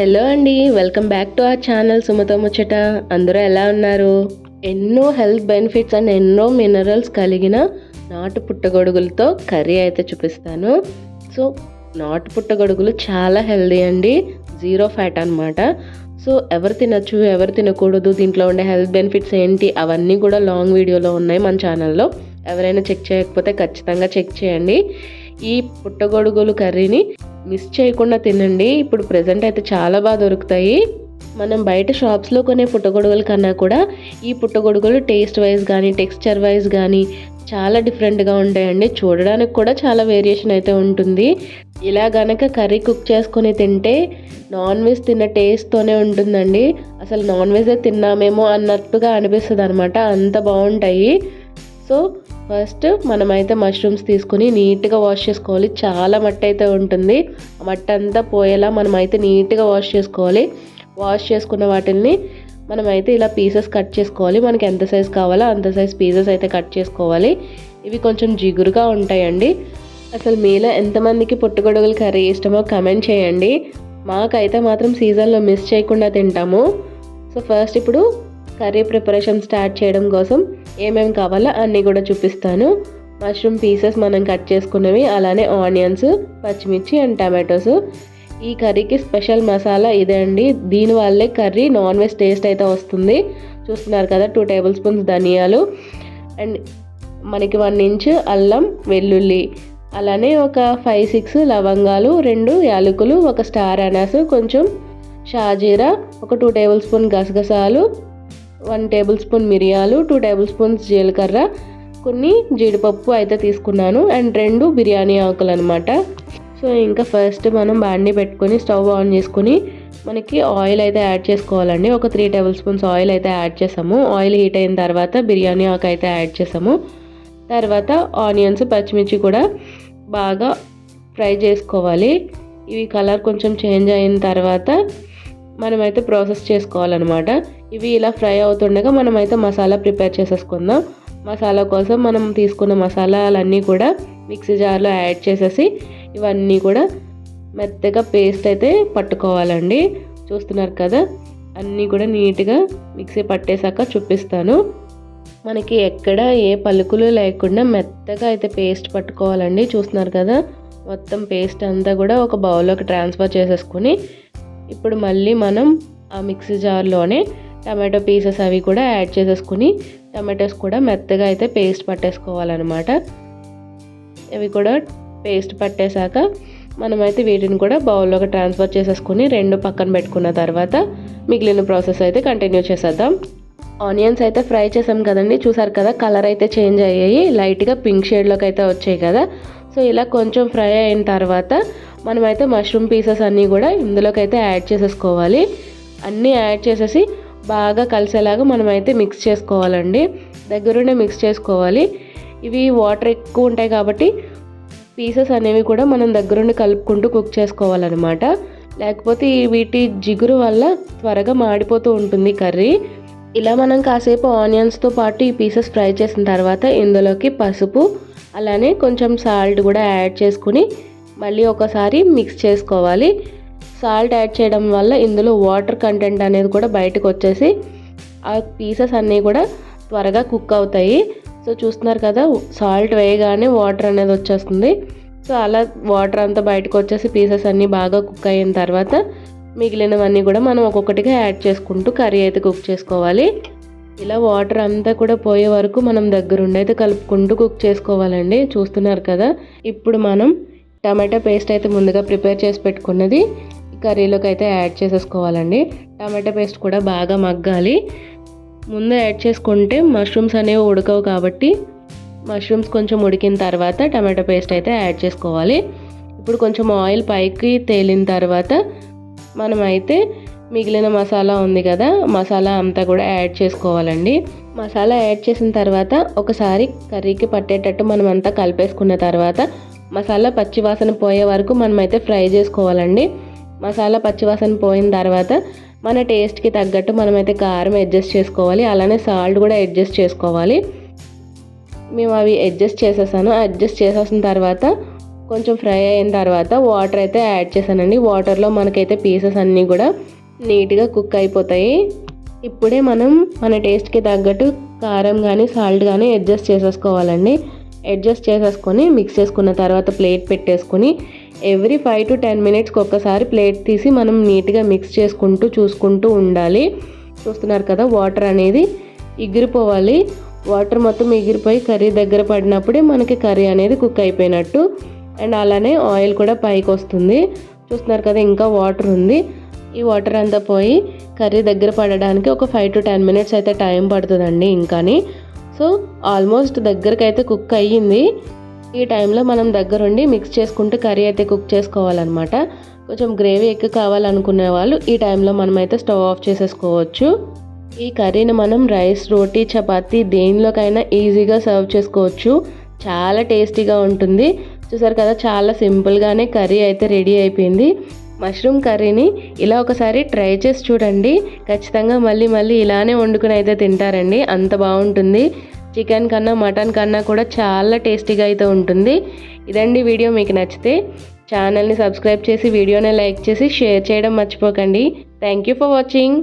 Hello అండి welcome back to our channel సుమతో ముచ్చట. అందరూ ఎలా ఉన్నారు? ఎన్నో హెల్త్ బెనిఫిట్స్ అండ్ ఎన్నో మినరల్స్ కలిగిన నాటు పుట్టగొడుగులతో కర్రీ అయితే చూపిస్తాను. సో నాటు పుట్టగొడుగులు చాలా హెల్దీ అండి జీరో ఫ్యాట్ అన్నమాట. సో ఎవరు తినచ్చు ఎవరు తినకూడదు దీంట్లో ఉండే హెల్త్ బెనిఫిట్స్ ఏంటి అవన్నీ కూడా లాంగ్ వీడియోలో ఉన్నాయి మన ఛానల్లో. ఎవరైనా చెక్ చేయకపోతే ఖచ్చితంగా చెక్ చేయండి. ఈ పుట్టగొడుగులు కర్రీని మిస్ చేయకుండా తినండి. ఇప్పుడు ప్రజెంట్ అయితే చాలా బాగా దొరుకుతాయి. మనం బయట షాప్స్లో కొనే పుట్టగొడుగుల కన్నా కూడా ఈ పుట్టగొడుగులు టేస్ట్ వైజ్ కానీ టెక్స్చర్ వైజ్ కానీ చాలా డిఫరెంట్గా ఉంటాయండి. చూడడానికి కూడా చాలా వేరియేషన్ అయితే ఉంటుంది. ఇలా గనక కర్రీ కుక్ చేసుకొని తింటే నాన్ వెజ్ తిన్న టేస్ట్తోనే ఉంటుందండి. అసలు నాన్ వెజ్ తిన్నామేమో అన్నట్టుగా అనిపిస్తుంది అనమాట అంత బాగుంటాయి. సో ఫస్ట్ మనమైతే మష్రూమ్స్ తీసుకుని నీట్గా వాష్ చేసుకోవాలి. చాలా మట్టి అయితే ఉంటుంది. ఆ మట్టి అంతా పోయేలా మనమైతే నీట్గా వాష్ చేసుకోవాలి. వాష్ చేసుకున్న వాటిని మనమైతే ఇలా పీసెస్ కట్ చేసుకోవాలి. మనకి ఎంత సైజ్ కావాలో అంత సైజ్ పీసెస్ అయితే కట్ చేసుకోవాలి. ఇవి కొంచెం జిగురుగా ఉంటాయండి. అసలు మీలో ఎంతమందికి పుట్టుగొడుగులు కర్రీ ఇష్టమో కమెంట్ చేయండి. మాకైతే మాత్రం సీజన్లో మిస్ చేయకుండా తింటాము. సో ఫస్ట్ ఇప్పుడు కర్రీ ప్రిపరేషన్ స్టార్ట్ చేయడం కోసం ఏమేమి కావాలో అన్నీ కూడా చూపిస్తాను. మష్రూమ్ పీసెస్ మనం కట్ చేసుకున్నవి అలానే ఆనియన్స్ పచ్చిమిర్చి అండ్ టమాటోస్. ఈ కర్రీకి స్పెషల్ మసాలా ఇదే అండి. దీనివల్లే కర్రీ నాన్ వెజ్ టేస్ట్ అయితే వస్తుంది. చూస్తున్నారు కదా టూ టేబుల్ స్పూన్స్ ధనియాలు అండ్ మనకి వన్ ఇంచ్ అల్లం వెల్లుల్లి. అలానే ఒక ఫైవ్ సిక్స్ లవంగాలు రెండు యాలకులు ఒక స్టార్ అనాసు కొంచెం షాజీరా ఒక టూ టేబుల్ స్పూన్ గసగసాలు వన్ టేబుల్ స్పూన్ మిరియాలు టూ టేబుల్ స్పూన్స్ జీలకర్ర కొన్ని జీడిపప్పు అయితే తీసుకున్నాను అండ్ రెండు బిర్యానీ ఆకులు అనమాట సో ఇంకా ఫస్ట్ మనం బాండి పెట్టుకొని స్టవ్ ఆన్ చేసుకొని మనకి ఆయిల్ అయితే యాడ్ చేసుకోవాలండి. ఒక త్రీ టేబుల్ స్పూన్స్ ఆయిల్ అయితే యాడ్ చేసాము. ఆయిల్ హీట్ అయిన తర్వాత బిర్యానీ ఆకు అయితే యాడ్ చేసాము. తర్వాత ఆనియన్స్ పచ్చిమిర్చి కూడా బాగా ఫ్రై చేసుకోవాలి. ఇవి కలర్ కొంచెం చేంజ్ అయిన తర్వాత మనమైతే ప్రాసెస్ చేసుకోవాలన్నమాట. ఇవి ఇలా ఫ్రై అవుతుండగా మనమైతే మసాలా ప్రిపేర్ చేసేసుకుందాం. మసాలా కోసం మనం తీసుకున్న మసాలాలన్నీ కూడా మిక్సీ జార్లో యాడ్ చేసేసి ఇవన్నీ కూడా మెత్తగా పేస్ట్ అయితే పట్టుకోవాలండి. చూస్తున్నారు కదా? అన్నీ కూడా నీట్గా మిక్సీ పట్టేశాక చూపిస్తాను. మనకి ఎక్కడ ఏ పలుకులు లేకుండా మెత్తగా అయితే పేస్ట్ పట్టుకోవాలండి. చూస్తున్నారు కదా? మొత్తం పేస్ట్ అంతా కూడా ఒక బౌల్లోకి ట్రాన్స్ఫర్ చేసేసుకొని ఇప్పుడు మళ్ళీ మనం ఆ మిక్సీ జార్లోనే టమాటో పీసెస్ అవి కూడా యాడ్ చేసేసుకుని టమాటోస్ కూడా మెత్తగా అయితే పేస్ట్ పట్టేసుకోవాలన్నమాట. ఇవి కూడా పేస్ట్ పట్టేశాక మనమైతే వీటిని కూడా బౌల్లోకి ట్రాన్స్ఫర్ చేసేసుకుని రెండు పక్కన పెట్టుకున్న తర్వాత మిగిలిన ప్రాసెస్ అయితే కంటిన్యూ చేసేద్దాం. ఆనియన్స్ అయితే ఫ్రై చేసాం కదండి చూసారు కదా కలర్ అయితే చేంజ్ అయ్యాయి లైట్గా పింక్ షేడ్లోకి అయితే వచ్చాయి కదా. సో ఇలా కొంచెం ఫ్రై అయిన తర్వాత మనమైతే మష్రూమ్ పీసెస్ అన్నీ కూడా ఇందులోకి అయితే యాడ్ చేసేసుకోవాలి. అన్నీ యాడ్ చేసేసి బాగా కలిసేలాగా మనమైతే మిక్స్ చేసుకోవాలండి. దగ్గరుండే మిక్స్ చేసుకోవాలి. ఇవి వాటర్ ఎక్కువ ఉంటాయి కాబట్టి పీసెస్ అనేవి కూడా మనం దగ్గరుండి కలుపుకుంటూ కుక్ చేసుకోవాలన్నమాట. లేకపోతే వీటి జిగురు వల్ల త్వరగా మాడిపోతూ ఉంటుంది కర్రీ. ఇలా మనం కాసేపు ఆనియన్స్తో పాటు ఈ పీసెస్ ఫ్రై చేసిన తర్వాత ఇందులోకి పసుపు అలానే కొంచెం సాల్ట్ కూడా యాడ్ చేసుకుని మళ్ళీ ఒకసారి మిక్స్ చేసుకోవాలి. సాల్ట్ యాడ్ చేయడం వల్ల ఇందులో వాటర్ కంటెంట్ అనేది కూడా బయటకు వచ్చేసి ఆ పీసెస్ అన్నీ కూడా త్వరగా కుక్ అవుతాయి. సో చూస్తున్నారు కదా సాల్ట్ వేయగానే వాటర్ అనేది వచ్చేస్తుంది. సో అలా వాటర్ అంతా బయటకు వచ్చేసి పీసెస్ అన్నీ బాగా కుక్ అయిన తర్వాత మిగిలినవన్నీ కూడా మనం ఒక్కొక్కటిగా యాడ్ చేసుకుంటూ కర్రీ అయితే కుక్ చేసుకోవాలి. ఇలా వాటర్ అంతా కూడా పోయే వరకు మనం దగ్గరుండి అయితే కలుపుకుంటూ కుక్ చేసుకోవాలండి. చూస్తున్నారు కదా ఇప్పుడు మనం టమాటా పేస్ట్ అయితే ముందుగా ప్రిపేర్ చేసి పెట్టుకున్నది. కర్రీలోకి అయితే యాడ్ చేసేసుకోవాలండి. టమాటా పేస్ట్ కూడా బాగా మగ్గాలి. ముందు యాడ్ చేసుకుంటే మష్రూమ్స్ అనేవి ఉడకవు కాబట్టి మష్రూమ్స్ కొంచెం ఉడికిన తర్వాత టమాటో పేస్ట్ అయితే యాడ్ చేసుకోవాలి. ఇప్పుడు కొంచెం ఆయిల్ పైకి తేలిన తర్వాత మనమైతే మిగిలిన మసాలా ఉంది కదా మసాలా అంతా కూడా యాడ్ చేసుకోవాలండి. మసాలా యాడ్ చేసిన తర్వాత ఒకసారి కర్రీకి పట్టేటట్టు మనం అంతా కలిపేసుకున్న తర్వాత మసాలా పచ్చివాసన పోయే వరకు మనమైతే ఫ్రై చేసుకోవాలండి. మసాలా పచ్చివాసన పోయిన తర్వాత మన టేస్ట్కి తగ్గట్టు మనమైతే కారం అడ్జస్ట్ చేసుకోవాలి. అలానే సాల్ట్ కూడా అడ్జస్ట్ చేసుకోవాలి. మేము అవి అడ్జస్ట్ చేసేసాను. అడ్జస్ట్ చేసేసిన తర్వాత కొంచెం ఫ్రై అయిన తర్వాత వాటర్ అయితే యాడ్ చేశానండి. వాటర్లో మనకైతే పీసెస్ అన్నీ కూడా నీట్గా కుక్ అయిపోతాయి. ఇప్పుడే మనం మన టేస్ట్కి తగ్గట్టు కారం కానీ సాల్ట్ కానీ అడ్జస్ట్ చేసేసుకోవాలండి. అడ్జస్ట్ చేసేసుకొని మిక్స్ చేసుకున్న తర్వాత ప్లేట్ పెట్టేసుకొని ఎవ్రీ ఫైవ్ టు టెన్ మినిట్స్కి ఒక్కసారి ప్లేట్ తీసి మనం నీట్గా మిక్స్ చేసుకుంటూ చూసుకుంటూ ఉండాలి. చూస్తున్నారు కదా వాటర్ అనేది ఎగిరిపోవాలి. వాటర్ మొత్తం ఎగిరిపోయి కర్రీ దగ్గర పడినప్పుడే మనకి కర్రీ అనేది కుక్ అయిపోయినట్టు. అండ్ అలానే ఆయిల్ కూడా పైకి వస్తుంది. చూస్తున్నారు కదా ఇంకా వాటర్ ఉంది. ఈ వాటర్ అంతా పోయి కర్రీ దగ్గర పడడానికి ఒక ఫైవ్ టు టెన్ మినిట్స్ అయితే టైం పడుతుందండి ఇంకాని. సో ఆల్మోస్ట్ దగ్గరకు అయితే కుక్ అయ్యింది. ఈ టైంలో మనం దగ్గరుండి మిక్స్ చేసుకుంటూ కర్రీ అయితే కుక్ చేసుకోవాలన్నమాట. కొంచెం గ్రేవీ ఎక్కువ కావాలనుకునే వాళ్ళు ఈ టైంలో మనమైతే స్టవ్ ఆఫ్ చేసేసుకోవచ్చు. ఈ కర్రీని మనం రైస్ రోటీ చపాతి దేనిలోకైనా ఈజీగా సర్వ్ చేసుకోవచ్చు. చాలా టేస్టీగా ఉంటుంది. చూసారు కదా చాలా సింపుల్గానే కర్రీ అయితే రెడీ అయిపోయింది. మష్రూమ్ కర్రీని ఇలా ఒకసారి ట్రై చేసి చూడండి. ఖచ్చితంగా మళ్ళీ మళ్ళీ ఇలానే వండుకుని అయితే తింటారండి. అంత బాగుంటుంది. చికెన్ కన్నా మటన్ కన్నా కూడా చాలా టేస్టీగా అయితే ఉంటుంది. ఇదండి వీడియో మీకు నచ్చితే. ఛానల్ని సబ్స్క్రైబ్ చేసి వీడియోని లైక్ చేసి షేర్ చేయడం మర్చిపోకండి. Thank you for watching.